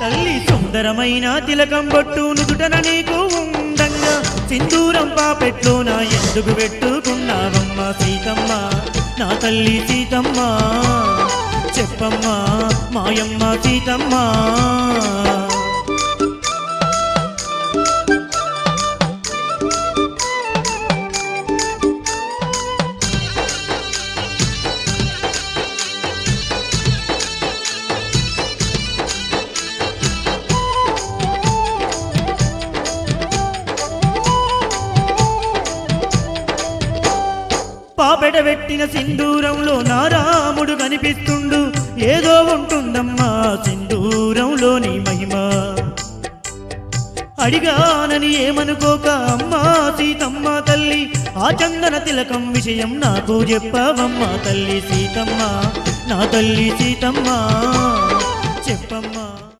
తల్లి సుందరమైన తిలకం బొట్టు నుదుటన నీకు ఉండంగా సింధూరం పాపెట్లో నా ఎందుకు పెట్టుకున్నావమ్మ సీతమ్మ? నా తల్లి సీతమ్మ చెప్పమ్మా మాయమ్మ సీతమ్మ. పాపెట పెట్టిన సింధూరంలో నారాముడు కనిపిస్తుండు. ఏదో ఉంటుందమ్మా సింధూరంలోని మహిమ. అడిగానని ఏమనుకోక అమ్మా సీతమ్మ తల్లి ఆ చందన తిలకం విషయం నాకు చెప్పవమ్మా తల్లి సీతమ్మ నా తల్లి సీతమ్మ చెప్పమ్మా.